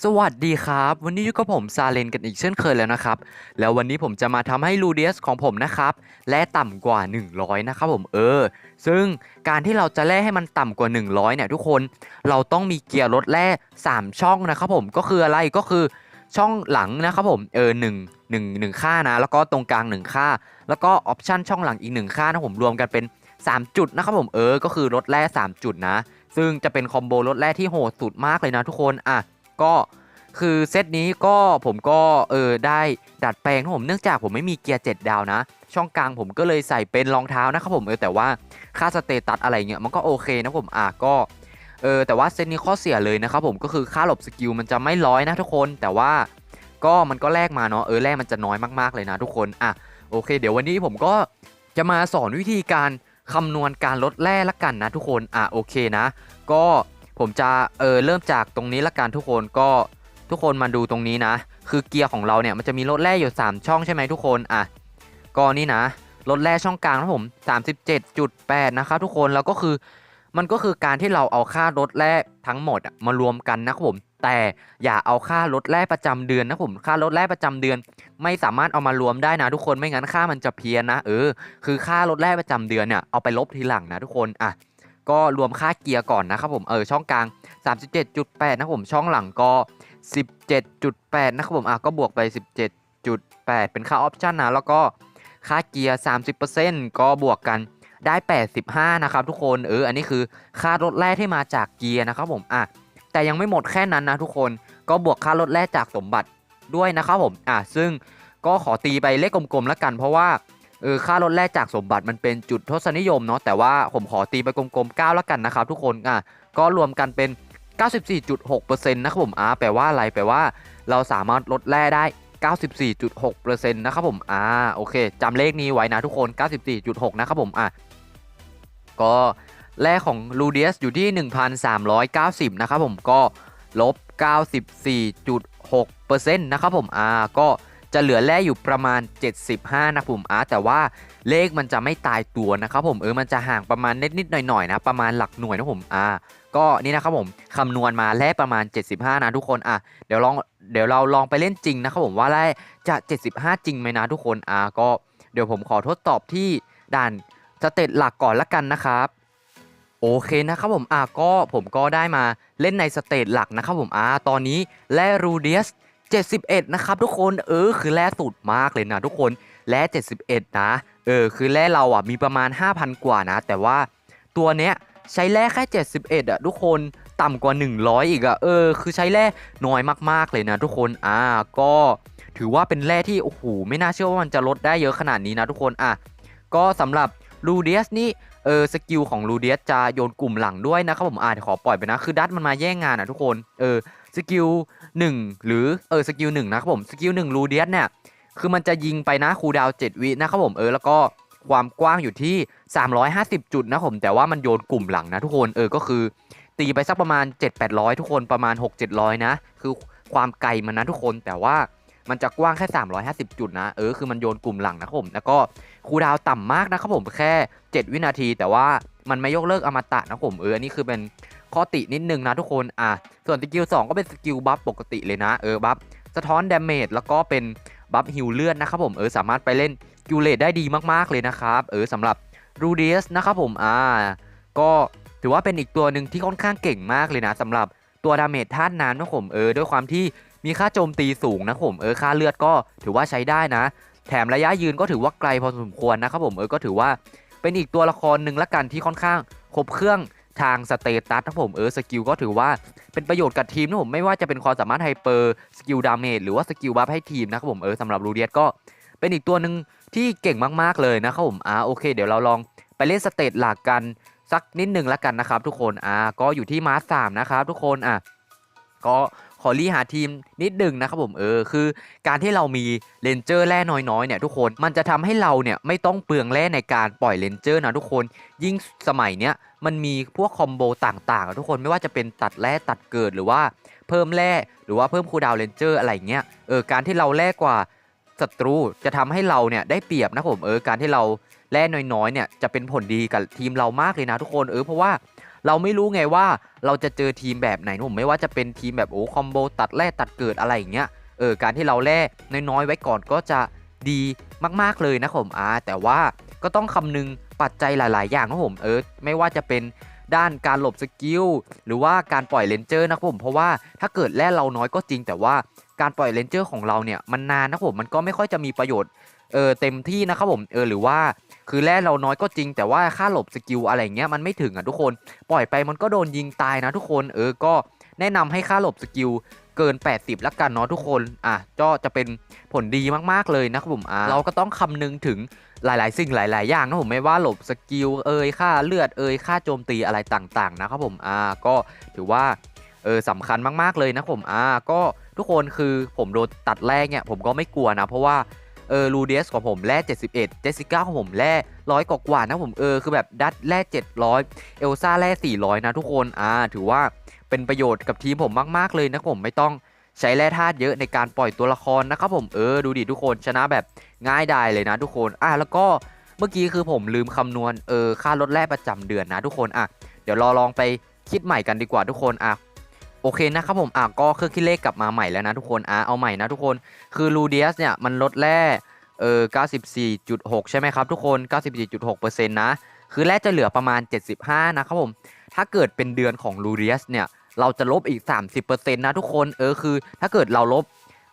สวัสดีครับ วันนี้อยู่กับผมซาเลนกันอีกเช่นเคยแล้วนะครับ แล้ววันนี้ผมจะมาทำให้ลูเดียสของผมนะครับ และต่ำกว่า 100 นะครับผมเออ ซึ่งการที่เราจะแล่ให้มันต่ำกว่า 100 เนี่ยทุกคน เราต้องมีเกียร์รถแล่3 ช่องนะครับผมก็คืออะไรก็คือช่องหลังนะครับผมเออหนึ่งหนึ่งหนึ่งค่านะ แล้วก็ตรงกลาง1ค่า แล้วก็ออปชันช่องหลังอีก1ค่านะผมรวมกันเป็น 3 จุดนะครับผมเออ ก็คือรถแล่3จุดนะ ซึ่งจะเป็นคอมโบรถแร่ที่โหดสุดมากเลยนะทุกคนอะ ก็คือเซตนี้ก็ผมก็เออได้ดัดแปลงครับผมเนื่องจากผมไม่มีเกียร์ 7 ดาวนะ ช่องกลางผมก็เลยใส่เป็นรองเท้านะครับผมเออแต่ว่าค่าสเตตัสอะไรเงี้ยมันก็โอเคนะผมอะก็เออแต่ว่าเซตนี้ข้อเสียเลยนะครับผมก็คือค่าหลบสกิลมันจะไม่ร้อยนะทุกคนแต่ว่าก็มันก็แลกมาเนาะเออแลกมันจะน้อยมากๆเลยนะทุกคนอะโอเค เดี๋ยววันนี้ผมก็จะมาสอนวิธีการคำนวณการลดแร่ละกันนะทุกคนอะโอเคนะ ก็ ผมจะเออเริ่มจากตรงนี้ละกันทุกคนก็ทุกคนมาดูตรงนี้นะ คือเกียร์ของเราเนี่ยมันจะมีรถแร่อยู่ 3 ช่องใช่ไหมทุกคนอะก็นี่นะรถแร่ช่องกลางนะผม 37.8 นะครับทุกคนแล้วก็คือมันก็คือการที่เราเอาค่ารถแร่ทั้งหมดอะมารวมกันนะครับผมแต่อย่าเอาค่ารถแร่ประจำเดือนนะผมค่ารถแร่ประจำเดือน ไม่สามารถเอามารวมได้นะทุกคนไม่งั้นค่ามันจะเพี้ยนนะเออคือค่ารถแร่ประจำเดือนเนี่ยเอาไปลบทีหลังนะทุกคนอะ ก็รวมค่าเกียร์ก่อนนะครับผมเออช่องกลาง 37.8 นะครับผมช่องหลังก็ 17.8 นะครับผมอะก็บวกไป 17.8 เป็นค่าออปชันนะแล้วก็ค่าเกียร์ 30%ก็บวกกันได้ 85 นะครับทุกคนเอออันนี้คือค่ารถแร่ที่มาจากเกียร์นะครับผมอะแต่ยังไม่หมดแค่นั้นนะทุกคนก็บวกค่ารถแร่จากสมบัติด้วยนะครับผมอะซึ่งก็ขอตีไปเลขกลมๆแล้วกัน เพราะว่า เออค่ารถแรกจากสมบัติมันเป็นจุดทศนิยมเนาะแต่ว่าผมขอตีไปกลมๆ9แล้วกันนะครับทุกคนอะก็รวมกันเป็น 94.6%นะครับผมอ่าแปลว่าอะไรแปลว่า เราสามารถลดแร่ได้ 94.6%นะครับผมอ่าโอเคจำเลขนี้ไว้นะทุกคน 94.6 นะครับผมอะก็แร่ของลูเดียสอยู่ที่ 1,390 นะครับผมก็ลบ 94.6%นะครับผมอ่าก็ จะเหลือแร่อยู่ประมาณ 75 นะผมอะแต่ว่าเลขมันจะไม่ตายตัวนะครับผมเออมันจะห่างประมาณนิดๆหน่อยๆนะประมาณหลักหน่วยนะผมอ่าก็นี่นะครับผมคำนวณมาแร่ประมาณ 75 นะทุกคนอะเดี๋ยวลองเดี๋ยวเราลองไปเล่นจริงนะครับผมว่าแร่จะ 75 จริงไหมนะทุกคนอ่าก็เดี๋ยวผมขอทดสอบที่ด่านสเตตหลักก่อนละกันนะครับโอเคนะครับผมอะก็ผมก็ได้มาเล่นในสเตจหลักนะครับผมอ่าตอนนี้แรรูเดียส 71 นะครับทุกคนเออคือแร่สุดมากเลยนะทุกคนแร่71 นะเออคือแร่เราอะมีประมาณ 5,000 กว่านะ แต่ว่าตัวเนี้ยใช้แร่แค่ 71อะทุกคนต่ำกว่า 100 อีกอะเออคือใช้แร่น้อยมากๆเลยนะ ทุกคนอ่าก็ถือว่าเป็นแร่ที่โอ้โหไม่น่าเชื่อว่ามันจะลดได้เยอะขนาดนี้นะทุกคนอะก็สำหรับลูเดียสนี่เออสกิลของลูเดียสจะโยนกลุ่มหลังด้วยนะครับผมอ่าขอปล่อยไปนะ คือดัตมันมาแย่งงานอะทุกคนเออ สกิล1หรือเออสกิล1นะครับผมสกิล1รูเดียสเนี่ยคือมันจะยิงไปนะคูดาวน์7วินะครับผมเออแล้วก็ความกว้างอยู่ที่ 350 จุดนะผม แต่ว่ามันโยนกลุ่มหลังนะทุกคนเออก็คือตีไปสักประมาณ 7-800 ทุกคนประมาณ 6-700 นะ คือความไกลมันนะทุกคนแต่ว่ามันจะกว้างแค่ 350 จุดนะ เออคือมันโยนกลุ่มหลังนะครับผม แล้วก็คูดาวต่ำมากนะครับผมแค่ 7 วินาที แต่ว่ามันไม่ยกเลิกอมตะนะครับผมเอออันนี้คือเป็น ข้อตินิดนึงนะทุกคนอะส่วนสกิล2ก็เป็นสกิลบัฟปกติเลยนะเออบัฟสะท้อนดาเมจแล้วก็เป็นบัฟฮิลเลือดนะครับผมเออสามารถไปเล่นกิลเลตได้ดีมากๆเลยนะครับเออสำหรับรูเดียสนะครับผมอ่าก็ถือว่าเป็นอีกตัวหนึ่งที่ค่อนข้างเก่งมากเลยนะสำหรับตัวดาเมจธาตุน้ำนะผมเออด้วยความที่มีค่าโจมตีสูงนะผมเออค่าเลือดก็ถือว่าใช้ได้นะ แถมระยะยืนก็ถือว่าไกลพอสมควรนะครับผมเออก็ถือว่าเป็นอีกตัวละครหนึ่งละกันที่ค่อนข้างครบเครื่อง ทางสเตตัสนะผมเออสกิลก็ถือว่าเป็นประโยชน์กับทีมนะผมไม่ว่าจะเป็นความสามารถไฮเปอร์สกิลดาเมจหรือว่าสกิลบัฟให้ทีมนะครับผมเออสำหรับรูเดียสก็เป็นอีกตัวหนึ่งที่เก่งมากๆเลยนะครับผมอ่าโอเค เดี๋ยวเราลองไปเล่นสเตตหลักกันสักนิดหนึ่งละกันนะครับทุกคนอ่าก็อยู่ที่มาร์สามนะครับทุกคนอะก็ ขอรีหาทีมนิดหนึ่งนะครับผมเออคือ การที่เรามีเลนเจอร์แร่น้อยๆเนี่ยทุกคนมันจะทำให้เราเนี่ยไม่ต้องเปลืองแร่ในการปล่อยเลนเจอร์นะทุกคน ยิ่งสมัยเนี้ยมันมีพวกคอมโบต่างๆทุกคนไม่ว่าจะเป็นตัดแร่ตัดเกิดหรือว่าเพิ่มแร่หรือว่าเพิ่มคูดาวเลนเจอร์อะไรเงี้ยเออการที่เราแร่กว่าศัตรูจะทำให้เราเนี่ยได้เปรียบนะผมเออการที่เราแร่น้อยๆเนี่ยจะเป็นผลดีกับทีมเรามากเลยนะทุกคนเออเพราะว่า เราไม่รู้ไงว่าเราจะเจอทีมแบบไหนนะผมไม่ว่าจะเป็นทีมแบบโอ้คอมโบตัดแร่ตัดเกิดอะไรอย่างเงี้ยเออการที่เราแร่น้อยๆไว้ก่อนก็จะดีมากๆเลยนะผมอ่าแต่ว่าก็ต้องคำนึงปัจจัยหลาย ๆ อย่างนะผมเออไม่ว่าจะเป็นด้านการหลบสกิลหรือว่าการปล่อยเลนเจอร์นะผมเพราะว่าถ้าเกิดแร่เราน้อยก็จริง แต่ว่าการปล่อยเลนเจอร์ของเราเนี่ยมันนานนะครับผมมันก็ไม่ค่อยจะมีประโยชน์เออเต็มที่นะครับผมเออหรือว่า คือแร่เราน้อยก็จริง แต่ว่าค่าหลบสกิลอะไรเงี้ยมันไม่ถึงอะทุกคน ปล่อยไปมันก็โดนยิงตายนะทุกคนเออก็แนะนำให้ค่าหลบสกิลเกิน 80ล้วกันเนาะทุกคน อะก็จะเป็นผลดีมากๆเลยนะครับผมอะเราก็ต้องคำนึงถึงหลาย ๆ สิ่งหลาย ๆ อย่างนะผมไม่ว่าหลบสกิลเอ่ยค่าเลือดเอ่ยค่าโจมตีอะไรต่างๆ นะครับผมอ่าก็ถือว่าเออสำคัญมากๆเลยนะผมอ่าก็ทุกคนคือผมโดนตัดแรกเนี่ยผมก็ไม่กลัวนะ เพราะว่า เออลูเดียสของผมแร่71 เจสสิก้าของผมแร่ร้อยกว่านะผมเออคือแบบดัตแร่700 เอลซ่าแร่400 นะทุกคนอ่าถือว่าเป็นประโยชน์กับทีมผมมาก ๆ เลยนะผมไม่ต้องใช้แร่ธาตุเยอะในการปล่อยตัวละครนะครับผมเออดูดิทุกคนชนะแบบง่ายดายเลยนะทุกคนอะแล้วก็เมื่อกี้คือผมลืมคำนวณเออค่าลดแร่ประจำเดือนนะทุกคนอะเดี๋ยวรอลองไปคิดใหม่กันดีกว่าทุกคนอะ โอเคนะครับผมอะก็เครื่องคิดเลขกลับมาใหม่แล้วนะทุกคนอะเอาใหม่นะทุกคนคือลูเดียสเนี่ยมันลดแร่เออ94.6 ใช่ไหมครับทุกคน 94.6%นะคือแร่จะเหลือประมาณ 75 นะครับผม ถ้าเกิดเป็นเดือนของลูเดียสเนี่ยเราจะลบอีก 30%นะทุกคนเออคือ ถ้าเกิดเราลบ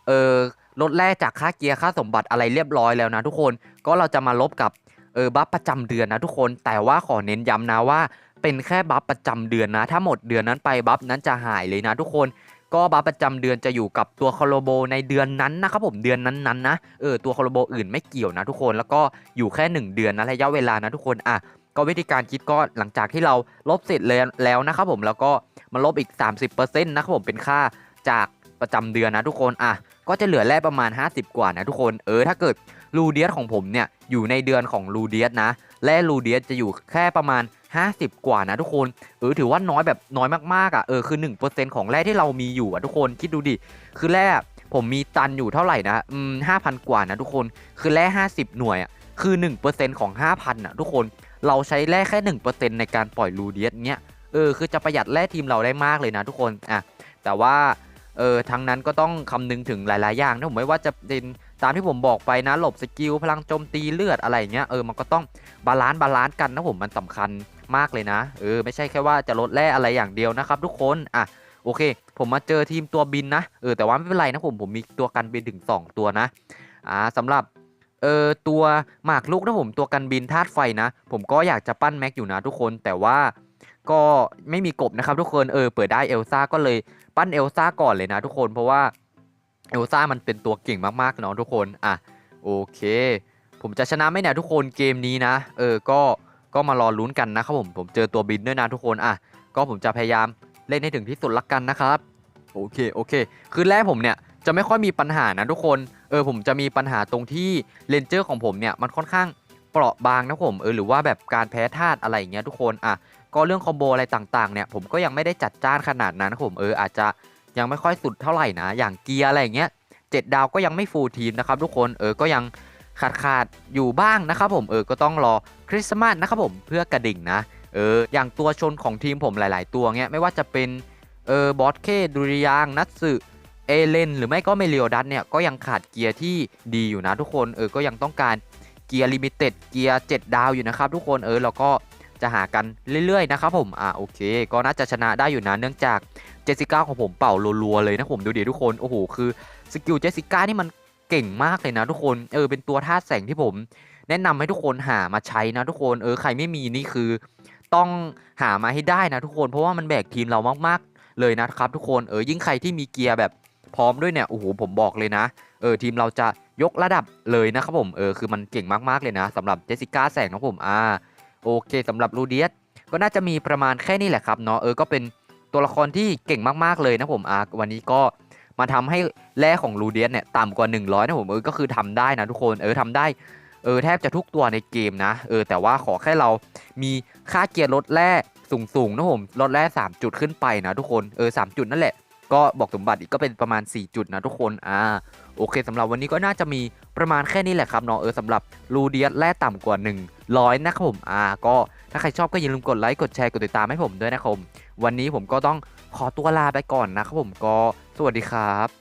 เออลดแร่จากค่าเกียร์ค่าสมบัติอะไรเรียบร้อยแล้วนะทุกคนก็เราจะมาลบกับเออบัฟประจำเดือนนะทุกคนแต่ว่าขอเน้นย้ำนะว่า เป็นแค่บัฟประจำเดือนนะ ถ้าหมดเดือนนั้นไปบัฟนั้นจะหายเลยนะทุกคนก็บัฟประจำเดือนจะอยู่กับตัวคอโลโบในเดือนนั้นนะครับผมเดือนนั้นๆนะเออตัวคอโลโบอื่นไม่เกี่ยวนะทุกคนแล้วก็อยู่แค่ 1 เดือนนะระยะเวลานะทุกคนอะก็วิธีการคิดก็หลังจากที่เราลบเสร็จเลยแล้วนะครับผมแล้วก็มาลบอีก 30%นะครับผมเป็นค่าจากประจำเดือนนะทุกคนอะก็จะเหลือแร่ประมาณ 50 กว่านะทุกคนเออถ้าเกิดลูเดียสของผมเนี่ยอยู่ในเดือนของลูเดียสนะแร่ลูเดียสจะอยู่แค่ประมาณ 50 กว่านะทุกคนเออถือว่าน้อยแบบน้อยมากๆอะเออคือ 1%ของแร่ที่เรามีอยู่อะทุกคนคิดดูดิคือแร่ผมมีตันอยู่เท่าไหร่นะอืมห้าพันกว่านะทุกคนคือแร่50 หน่วยอะคือ 1%ของ 5,000อะทุกคนเราใช้แร่แค่ 1%ในการปล่อยลูเดียสเนี้ยเออคือจะประหยัดแร่ทีมเราได้มากเลยนะทุกคนอะแต่ว่าเออทั้งนั้นก็ต้องคำนึงถึงหลาย ๆ อย่างนะผมไม่ว่าจะเป็นตามที่ผมบอกไปนะ หลบสกิลพลังโจมตีเลือดอะไรเงี้ยเออมันก็ต้องบาลานซ์บาลานซ์กันนะผมมันสำคัญ มากเลยนะ เออ ไม่ใช่แค่ว่าจะลดแร่อะไรอย่างเดียวนะครับทุกคน อะ โอเค ผมมาเจอทีมตัวบินนะ เออ แต่ว่าไม่เป็นไรนะผม ผมมีตัวกันบินถึง 2 ตัวนะ อ่าสำหรับ เออ ตัวหมากลุกนะผม ตัวกันบินธาตุไฟนะ ผมก็อยากจะปั้นแม็กอยู่นะทุกคน แต่ว่าก็ไม่มีกบนะครับทุกคน เออ เปิดได้เอลซ่าก็เลยปั้นเอลซ่าก่อนเลยนะทุกคน เพราะว่าเอลซ่ามันเป็นตัวเก่งมากๆเนาะทุกคน อะ โอเค ผมจะชนะไหมเนี่ยทุกคนเกมนี้นะ เออ ก็ ก็มารอลุ้นกันนะครับผมผมเจอตัวบินด้วยนะทุกคนอะก็ผมจะพยายามเล่นให้ถึงที่สุดละกันนะครับโอเคโอเค คือแรกผมเนี่ยจะไม่ค่อยมีปัญหานะทุกคนเออผมจะมีปัญหาตรงที่เลนเจอร์ของผมเนี่ยมันค่อนข้างเปราะบางนะผมเออหรือว่าแบบการแพ้ธาตุอะไรอย่างเงี้ยทุกคนอะก็เรื่องคอมโบอะไรต่างๆเนี่ยผมก็ยังไม่ได้จัดจ้านขนาดนั้นนะผมเอออาจจะยังไม่ค่อยสุดเท่าไหร่นะ อย่างเกียร์อะไรอย่างเงี้ยเจ็ดดาวก็ยังไม่ฟูลทีมนะครับทุกคนเออก็ยัง ขาดขาดอยู่บ้างนะครับผมเออก็ต้องรอคริสต์มาสนะครับผมเพื่อกระดิ่งนะเอออย่างตัวชนของทีมผมหลาย ๆ ตัวเงี้ยไม่ว่าจะเป็นเออบอสเคดุริยางนัตสึเอเลนหรือไม่ก็เมลียวดัตเนี่ยก็ยังขาดเกียร์ที่ดีอยู่นะทุกคนเออก็ยังต้องการเกียร์ลิมิเต็ดเกียร์7ดาวอยู่นะครับทุกคนเออแล้วก็จะหากันเรื่อยๆนะครับผมอ่าโอเค ก็น่าจะชนะได้อยู่นะเนื่องจากเจสสิก้าของผมเป่ารัวๆเลยนะผมดูดิทุกคนโอ้โหคือสกิลเจสสิก้านี่มัน เก่งมากเลยนะทุกคนเออเป็นตัวธาตุแสงที่ผม แนะนำให้ทุกคนหามาใช้นะทุกคนเออใครไม่มีนี่คือ ต้องหามาให้ได้นะทุกคนเพราะว่ามันแบกทีมเรามากๆเลยนะครับทุกคนเออยิ่งใครที่มีเกียร์แบบพร้อมด้วยเนี่ยโอ้โหผมบอกเลยนะเออทีมเราจะยกระดับเลยนะครับผมเออคือมันเก่งมากๆเลยนะสำหรับเจสสิก้าแสงนะผมอ่าโอเคสำหรับลูเดียสก็น่าจะมีประมาณแค่นี้แหละครับเนาะเออก็เป็นตัวละครที่เก่งมากๆเลยนะผมอ่าวันนี้ก็ มาทำให้แร่ของลูเดียสเนี่ยต่ำกว่า 100 นะผมเออก็คือทำได้นะทุกคนเออทำได้เออแทบจะทุกตัวในเกมนะเออแต่ว่าขอแค่เรามีค่าเกียร์ลดแร่สูงๆนะผมลดแร่3 จุดขึ้นไปนะทุกคนเออ3จุดนั่นแหละก็บอกสมบัติอีกก็เป็นประมาณ 4 จุดนะทุกคน อ่า โอเคสำหรับวันนี้ก็น่าจะมีประมาณแค่นี้แหละครับเนาะ เออสำหรับรูเดียสแร่ต่ำกว่า 100 นะครับผม อ่า ก็ถ้าใครชอบก็อย่าลืมกดไลค์ กดแชร์ กดติดตามให้ผมด้วยนะครับวันนี้ผมก็ต้อง ขอตัวลาไปก่อนนะครับผมก็สวัสดีครับ